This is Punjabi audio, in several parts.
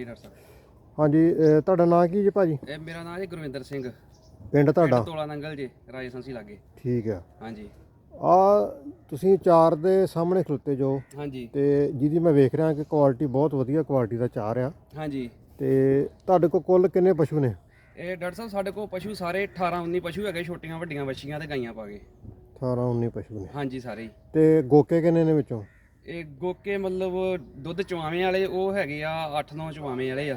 ਜੀ ਹਾਂਜੀ ਅਹ ਤੁਹਾਡਾ ਨਾਂ ਕੀ ਜੀ ਭਾਜੀ? ਇਹ ਮੇਰਾ ਨਾਮ ਹੈ ਗੁਰਵਿੰਦਰ ਸਿੰਘ। ਪਿੰਡ ਤੁਹਾਡਾ? ਤੋਲਾ ਨੰਗਲ ਜੀ ਰਾਜਸਥਾਨੀ ਲਾਗੇ। ਠੀਕ ਆ। ਹਾਂਜੀ। ਆ ਤੁਸੀਂ ਚਾਰ ਦੇ ਸਾਹਮਣੇ ਖਲੋਤੇ ਜੋ। ਹਾਂਜੀ। ਤੇ ਜਿਹਦੀ ਮੈਂ ਵੇਖ ਰਿਹਾ ਕਿ ਕੁਆਲਿਟੀ ਬਹੁਤ ਵਧੀਆ ਕੁਆਲਿਟੀ ਦਾ ਚਾਰ ਆ। ਹਾਂਜੀ। ਤੇ ਤੁਹਾਡੇ ਕੋਲ ਕੁੱਲ ਕਿੰਨੇ ਪਸ਼ੂ ਨੇ? ਇਹ ਡਾਕਟਰ ਸਾਹਿਬ ਸਾਡੇ ਕੋਲ ਪਸ਼ੂ ਸਾਰੇ 18 19 ਪਸ਼ੂ ਹੈਗੇ ਛੋਟੀਆਂ ਵੱਡੀਆਂ ਵੱਛੀਆਂ ਤੇ ਗਾਈਆਂ ਪਾ ਕੇ। 18 19 ਪਸ਼ੂ ਨੇ। ਹਾਂਜੀ ਸਾਰੇ ਹੀ। ਤੇ ਗੋਕੇ ਕਿੰਨੇ ਨੇ ਵਿੱਚੋਂ? ਇਹ ਗੋਕੇ ਮਤਲਬ ਦੁੱਧ ਚਵਾਵੇਂ ਵਾਲੇ ਉਹ ਹੈਗੇ ਆ 8-9 ਚਵਾਵੇਂ ਵਾਲੇ ਆ।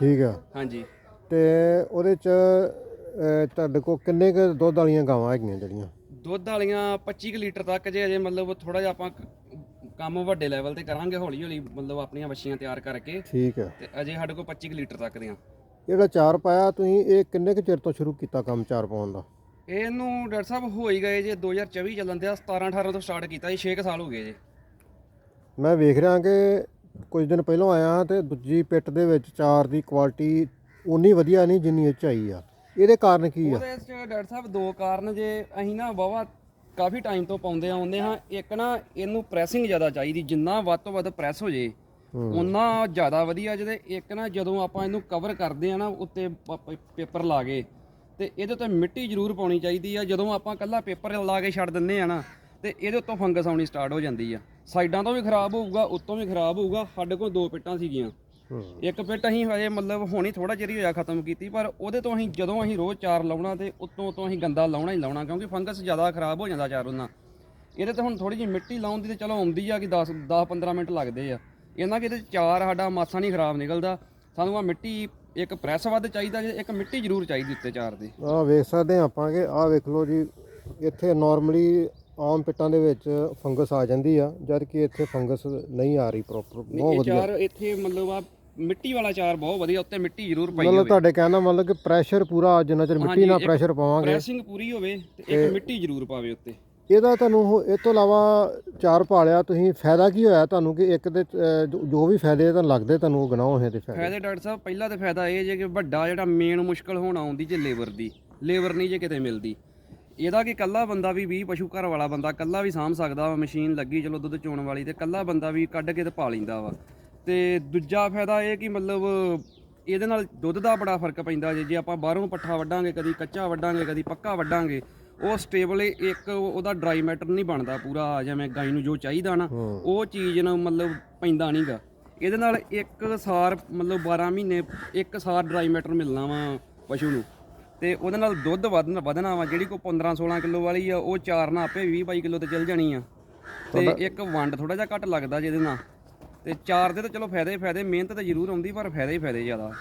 ਠੀਕ ਆ। ਹਾਂਜੀ। ਤੇ ਉਹਦੇ ਚ ਅਹ, ਤੁਹਾਡੇ ਕੋਲ ਕਿੰਨੇ ਕੁ ਦੁੱਧ ਵਾਲੀਆਂ ਗਾਵਾਂ ਹੈਗੀਆਂ ਜਿਹੜੀਆਂ? ਦੁੱਧ ਵਾਲੀਆਂ 25 ਕੁ ਲੀਟਰ ਤੱਕ ਜੇ ਅਜੇ ਮਤਲਬ ਥੋੜਾ ਜਿਹਾ ਆਪਾਂ ਕ- ਕੰਮ ਵੱਡੇ ਲੈਵਲ ਤੇ ਕਰਾਂਗੇ ਹੌਲੀ ਹੌਲੀ ਮਤਲਬ ਆਪਣੀਆਂ ਵੱਛੀਆਂ ਤਿਆਰ ਕਰਕੇ। ਠੀਕ ਆ। ਤੇ ਅਜੇ ਸਾਡੇ ਕੋਲ 25 ਕੁ ਲੀਟਰ ਤੱਕ ਦੀਆਂ। ਜਿਹੜਾ ਚਾਰ ਪਾਇਆ ਤੁਸੀਂ ਇਹ ਕਿੰਨੇ ਕੁ ਚਿਰ ਤੋਂ ਸ਼ੁਰੂ ਕੀਤਾ ਕੰਮ ਚਾਰ ਪਾਉਣ ਦਾ? ਇਹਨੂੰ ਡਾਕਟਰ ਸਾਹਿਬ ਹੋ ਹੀ ਗਏ ਜੇ 2024 ਚੱਲਣ ਤੇ 17 18 ਤੋਂ ਸਟਾਰਟ ਕੀਤਾ ਜੀ 6 ਸਾਲ ਹੋ ਗਏ ਜੇ। ਮੈਂ ਵੇਖ ਰਿਹਾ ਕਿ ਕੁਝ ਦਿਨ ਪਹਿਲਾਂ ਆਇਆ ਤੇ ਦੂਜੀ ਪਿੱਟ ਦੇ ਵਿੱਚ ਚਾਰ ਦੀ ਕੁਆਲਿਟੀ ਉਨੀ ਵਧੀਆ ਨਹੀਂ ਜਿੰਨੀ ਇਹ 'ਚ ਆਈ ਆ। ਇਹਦੇ ਕਾਰਨ ਕੀ ਆ? ਉਹਦੇ ਚ ਡਾਕਟਰ ਸਾਹਿਬ ਦੋ ਕਾਰਨ ਜੇ ਅਸੀਂ ਨਾ ਵਾਵਾ ਕਾਫੀ ਟਾਈਮ ਤੋਂ ਪਾਉਂਦੇ ਆਉਂਦੇ ਹਾਂ। ਇੱਕ ਨਾ ਇਹਨੂੰ ਪ੍ਰੈਸਿੰਗ ਜ਼ਿਆਦਾ ਚਾਹੀਦੀ ਜਿੰਨਾ ਵੱਧ ਤੋਂ ਵੱਧ ਪ੍ਰੈਸ ਹੋ ਜੇ ਉਹਨਾਂ ਜ਼ਿਆਦਾ ਵਧੀਆ ਜਿਹਦੇ ਇੱਕ ਨਾ ਜਦੋਂ ਆਪਾਂ ਇਹਨੂੰ ਕਵਰ ਕਰਦੇ ਆ ਨਾ ਉੱਤੇ ਪੇਪਰ ਲਾ ਕੇ ਤੇ ਇਹਦੇ ਉੱਤੇ ਮਿੱਟੀ ਜ਼ਰੂਰ ਪਾਉਣੀ ਚਾਹੀਦੀ ਆ। ਜਦੋਂ ਆਪਾਂ ਕੱਲਾ ਪੇਪਰ ਲਾ ਕੇ ਛੱਡ ਦਿੰਨੇ ਆ ਨਾ ਤੇ ਇਹਦੇ ਉੱਤੋਂ ਫੰਗਸ ਆਉਣੀ ਸਟਾਰਟ ਹੋ ਜਾਂਦੀ ਆ। ਸਾਈਡਾਂ ਤੋਂ ਵੀ ਖਰਾਬ ਹੋਊਗਾ ਉੱਤੋਂ ਵੀ ਖਰਾਬ ਹੋਊਗਾ ਸਾਡੇ ਕੋਲ ਦੋ ਪਿੱਟਾਂ ਸੀਗੀਆਂ। ਇੱਕ ਪਿੱਟ ਅਸੀਂ ਹਜੇ ਮਤਲਬ ਹੋਣੀ ਥੋੜਾ ਚਿਰ ਹੀ ਹੋਇਆ ਖਤਮ ਕੀਤੀ ਪਰ ਉਹਦੇ ਤੋਂ ਅਸੀਂ ਜਦੋਂ ਅਸੀਂ ਰੋਜ਼ ਚਾਰ ਲਾਉਣਾ ਤੇ ਉੱਤੋਂ ਤੋਂ ਅਸੀਂ ਗੰਦਾ ਲਾਉਣਾ ਹੀ ਲਾਉਣਾ ਕਿਉਂਕਿ ਫੰਗਸ ਜ਼ਿਆਦਾ ਖਰਾਬ ਹੋ ਜਾਂਦਾ ਚਾਰ ਉਹਨਾਂ ਇਹਦੇ ਤੇ ਹੁਣ ਥੋੜੀ ਜਿਹੀ ਮਿੱਟੀ ਲਾਉਣ ਦੀ ਤੇ ਚਲੋ ਆਉਂਦੀ ਆ ਕਿ 10 10 15 ਮਿੰਟ ਲੱਗਦੇ ਆ। ਇਹਨਾਂ ਕਿ ਇਹਦੇ 'ਚ ਚਾਰ ਸਾਡਾ ਮਾਸਾ ਨਹੀਂ ਖਰਾਬ ਨਿਕਲਦਾ। ਸਾਨੂੰ ਆ ਮਿੱਟੀ ਇੱਕ ਪ੍ਰੈਸ ਵੱਧ ਚਾਹੀਦਾ ਜੇ ਇੱਕ ਮਿੱਟੀ ਜ਼ਰੂਰ ਚਾਹੀਦੀ ਉੱਤੇ ਚਾਰ ਦੀ। ਆਹ ਵੇਖ ਸਕਦੇ ਆਪਾਂ ਕਿ ਆਹ ਵੇਖ ਲਓ ਜੀ ਇੱਥੇ ਨਾਰਮਲੀ ਆਮ ਪਿੱਟਾਂ ਦੇ ਵਿੱਚ ਫੰਗਸ ਆ ਜਾਂਦੀ ਆ ਜਦ ਕਿ ਇੱਥੇ ਫੰਗਸ ਨਹੀਂ ਆ ਰਹੀ ਪ੍ਰੋਪਰ ਬਹੁਤ ਇਹ ਵਧੀਆ। ਚਾਰ ਇੱਥੇ ਮਤਲਬ ਆ ਮਿੱਟੀ ਵਾਲਾ ਚਾਰ ਬਹੁਤ ਵਧੀਆ ਉੱਤੇ ਮਿੱਟੀ ਜ਼ਰੂਰ ਪਾਈ ਮਤਲਬ ਹੋਵੇ। ਤੁਹਾਡੇ ਕਹਿਣ ਮਤਲਬ ਕਿ ਪ੍ਰੈਸ਼ਰ ਪੂਰਾ ਜਿੰਨਾ ਚਿਰ ਮਿੱਟੀ ਹਾਂਜੀ, ਨਾਲ ਇੱਕ ਪ੍ਰੈਸ਼ਰ ਪਾਵਾਂਗੇ। ਪ੍ਰੈਸਿੰਗ ਪੂਰੀ ਹੋਵੇ ਤੇ ਇੱਕ ਮਿੱਟੀ ਜ਼ਰੂਰ ਪਾਵੇ ਉੱਤੇ। ਇਹਦਾ ਤੁਹਾਨੂੰ ਹੋ- ਇਹ ਤੋਂ ਇਲਾਵਾ ਚਾਰ ਪਾਲਿਆ ਤੁਸੀਂ ਫਾਇਦਾ ਕੀ ਹੋਇਆ ਤੁਹਾਨੂੰ ਕਿ ਇੱਕ ਦੇ ਅਹ, ਜੋ- ਜੋ ਵੀ ਫਾਇਦੇ ਤੁਹਾਨੂੰ ਲੱਗਦੇ ਤੁਹਾਨੂੰ ਉਹ ਗਨਾਹ ਹੋਏ ਤੇ ਫਾਇਦੇ। ਫਾਇਦੇ ਡਾਕਟਰ ਸਾਹਿਬ ਪਹਿਲਾ ਤੇ ਫਾਇਦਾ ਇਹ ਜੇ ਕਿ ਵੱਡਾ ਜਿਹੜਾ ਮੇਨ ਮੁਸ਼ਕਲ ਹੋਣ ਆਉਂਦੀ ਜੇ ਲੇਬਰ ਦੀ ਲੇਬਰ ਨਹੀਂ ਜੇ ਕਿਤੇ ਮਿਲਦੀ। ਇਹਦਾ ਕਿ ਕੱਲਾ ਬੰਦਾ ਵੀ 20 ਪਸ਼ੂ ਘਰ ਵਾਲਾ ਬੰਦਾ ਕੱਲਾ ਵੀ ਸਾਂਭ ਸਕਦਾ ਵਾ ਮਸ਼ੀਨ ਲੱਗੀ ਚਲੋ ਦੁੱਧ ਚੋਣ ਵਾਲੀ ਤੇ ਕੱਲਾ ਬੰਦਾ ਵੀ ਕੱਢ ਕੇ ਤੇ ਪਾ ਲੈਂਦਾ ਵਾ। ਤੇ ਦੂਜਾ ਫਾਇਦਾ ਇਹ ਕਿ ਮਤਲਬ ਇਹਦੇ ਨਾਲ ਦੁੱਧ ਦਾ ਬੜਾ ਫ਼ਰਕ ਪੈਂਦਾ ਜੇ ਜੇ ਆਪਾਂ ਬਾਹਰੋਂ ਪੱਠਾ ਵੱਢਾਂਗੇ ਕਦੀ ਕੱਚਾ ਵੱਢਾਂਗੇ ਕਦੀ ਪੱਕਾ ਵੱਢਾਂਗੇ ਉਹ ਸਟੇਬਲ ਇੱਕ ਉਹਦਾ ਡਰਾਈ ਮੈਟਰ ਨਹੀਂ ਬਣਦਾ ਪੂਰਾ ਜਿਵੇਂ ਗਾਈ ਨੂੰ ਜੋ ਚਾਹੀਦਾ ਨਾ ਉਹ ਚੀਜ਼ ਨੂੰ ਮਤਲਬ ਪੈਂਦਾ ਨਹੀਂਗਾ ਇਹਦੇ ਨਾਲ ਇੱਕ ਸਾਰ ਮਤਲਬ 12 ਮਹੀਨੇ ਇੱਕ ਸਾਰ ਡਰਾਈ ਮੈਟਰ ਮਿਲਣਾ ਵਾ ਪਸ਼ੂ ਨੂੰ। ਤੇ ਉਹਦੇ ਨਾਲ ਦੁੱਧ ਵਧਣਾ ਵਧਣਾ ਵਾ ਜਿਹੜੀ ਕੋ 15 16 ਕਿਲੋ ਵਾਲੀ ਆ ਉਹ ਚਾਰ ਨਾਲ ਆਪੇ 20 22 ਕਿਲੋ ਤੇ ਚੱਲ ਜਾਣੀ ਆ। ਤੇ ਇੱਕ ਵੰਡ ਥੋੜਾ ਜਿਹਾ ਘੱਟ ਲੱਗਦਾ ਜਿਹਦੇ ਨਾਲ। ਤੇ ਚਾਰ ਦੇ ਤਾਂ ਚਲੋ ਫਾਇਦੇ ਹੀ ਫਾਇਦੇ ਮਿਹਨਤ ਤਾਂ ਜ਼ਰੂਰ ਆਉਂਦੀ ਪਰ ਫਾਇਦੇ ਹੀ ਫਾਇਦੇ ਜ਼ਿਆਦਾ।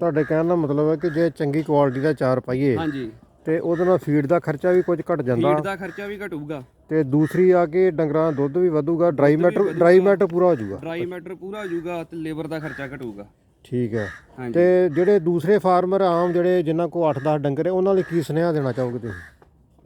ਤੁਹਾਡੇ ਕਹਿਣ ਦਾ ਮਤਲਬ ਹੈ ਕਿ ਜੇ ਚੰਗੀ ਕੁਆਲਿਟੀ ਦਾ ਚਾਰ ਪਾਈਏ ਹਾਂਜੀ। ਤੇ ਉਹਦੇ ਨਾਲ ਫੀਡ ਦਾ ਖਰਚਾ ਵੀ ਕੁਝ ਘਟ ਜਾਂਦਾ। ਫੀਡ ਦਾ ਖਰਚਾ ਵੀ ਘਟੂਗਾ। ਤੇ ਦੂਸਰੀ ਆ ਕਿ ਡੰਗਰਾਂ ਦਾ ਦੁੱਧ ਵੀ ਵਧੂਗਾ ਡਰਾਈ ਮੈਟਰ ਡਰਾਈ ਮੈਟਰ ਪੂਰਾ ਹੋ ਜਾਊਗਾ। ਡਰਾਈ ਮੈਟਰ ਪੂਰਾ ਹੋ ਜਾਊਗਾ ਤੇ ਲੇਬਰ ਦਾ ਖਰਚਾ ਘਟੂਗਾ। ਠੀਕ ਹੈ। ਹਾਂਜੀ। ਤੇ ਜਿਹੜੇ ਦੂਸਰੇ ਫਾਰਮਰ ਆਮ ਜਿਹੜੇ ਜਿਨ੍ਹਾਂ ਕੋ 8-10 ਡੰਗਰ ਹੈ ਉਹਨਾਂ ਲਈ ਕੀ ਸੁਨੇਹਾ ਦੇਣਾ ਚਾਹੋਗੇ ਤੁਸੀਂ?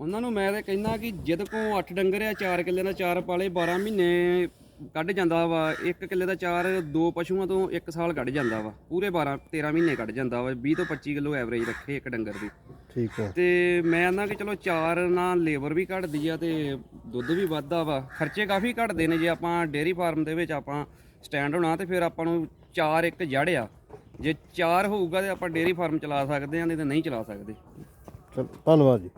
ਉਹਨਾਂ ਨੂੰ ਮੈਂ ਤਾਂ ਕਹਿੰਦਾ ਕਿ ਜਦ ਕੋ 8 ਡੰਗਰ ਆ 4 ਕਿੱਲੇ ਦਾ ਚਾਰ ਪਾਲੇ 12 ਮਹੀਨੇ ਕੱਢ ਜਾਂਦਾ ਵਾ 1 ਕਿੱਲੇ ਦਾ ਚਾਰ ਦੋ ਪਸ਼ੂਆਂ ਤੋਂ 1 ਸਾਲ ਕੱਢ ਜਾਂਦਾ ਵਾ ਪੂਰੇ 12 13 ਮਹੀਨੇ ਕੱਢ ਜਾਂਦਾ ਵਾ 20 ਤੋਂ 25 ਕਿਲੋ ਐਵਰੇਜ ਰੱਖੇ ਇੱਕ ਡੰਗਰ ਦੀ। ਠੀਕ ਹੈ। ਤੇ ਮੈਂ ਕਹਿੰਦਾ ਕਿ ਚਲੋ ਚਾਰ ਨਾਲ ਲੇਬਰ ਵੀ ਘਟਦੀ ਆ ਤੇ ਦੁੱਧ ਵੀ ਵੱਧਦਾ ਵਾ ਖਰਚੇ ਕਾਫੀ ਘਟਦੇ ਨੇ ਜੇ ਆਪਾਂ ਡੇਅਰੀ ਫਾਰਮ ਦੇ ਵਿੱਚ ਆਪਾਂ ਸਟੈਂਡ ਹੋਣਾ ਤੇ ਫਿਰ ਆਪਾਂ ਨੂੰ ਚਾਰ ਇੱਕ ਜੜ ਆ। ਜੇ ਚਾਰ ਹੋਊਗਾ ਤੇ ਆਪਾਂ ਡੇਅਰੀ ਫਾਰਮ ਚਲਾ ਸਕਦੇ ਆ ਨਹੀਂ ਤੇ ਨਹੀਂ ਚਲਾ ਸਕਦੇ। ਚਲੋ, ਧੰਨਵਾਦ ਜੀ।